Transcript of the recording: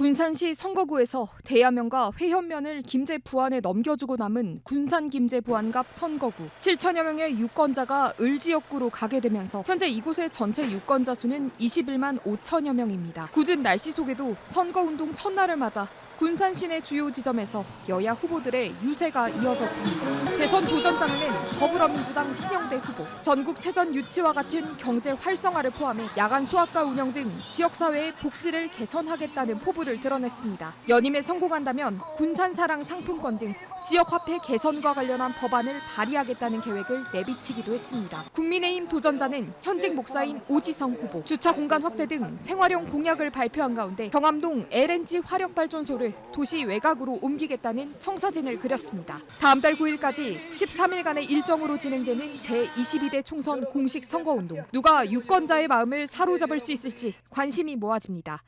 군산시 선거구에서 대야면과 회현면을 김제 부안에 넘겨주고 남은 군산 김제 부안갑 선거구 7천여 명의 유권자가 을 지역구로 가게 되면서 현재 이곳의 전체 유권자 수는 21만 5천여 명입니다. 굳은 날씨 속에도 선거운동 첫날을 맞아 군산 시내 주요 지점에서 여야 후보들의 유세가 이어졌습니다. 재선 도전자는 더불어민주당 신영대 후보, 전국 체전 유치와 같은 경제 활성화를 포함해 야간 수학과 운영 등 지역사회의 복지를 개선하겠다는 포부를 드러냈습니다. 연임에 성공한다면 군산 사랑 상품권 등 지역 화폐 개선과 관련한 법안을 발의하겠다는 계획을 내비치기도 했습니다. 국민의힘 도전자는 현직 목사인 오지성 후보, 주차 공간 확대 등 생활용 공약을 발표한 가운데 경암동 LNG 화력 발전소를 도시 외곽으로 옮기겠다는 청사진을 그렸습니다. 다음 달 9일까지 13일간의 일정으로 진행되는 제22대 총선 공식 선거운동. 누가 유권자의 마음을 사로잡을 수 있을지 관심이 모아집니다.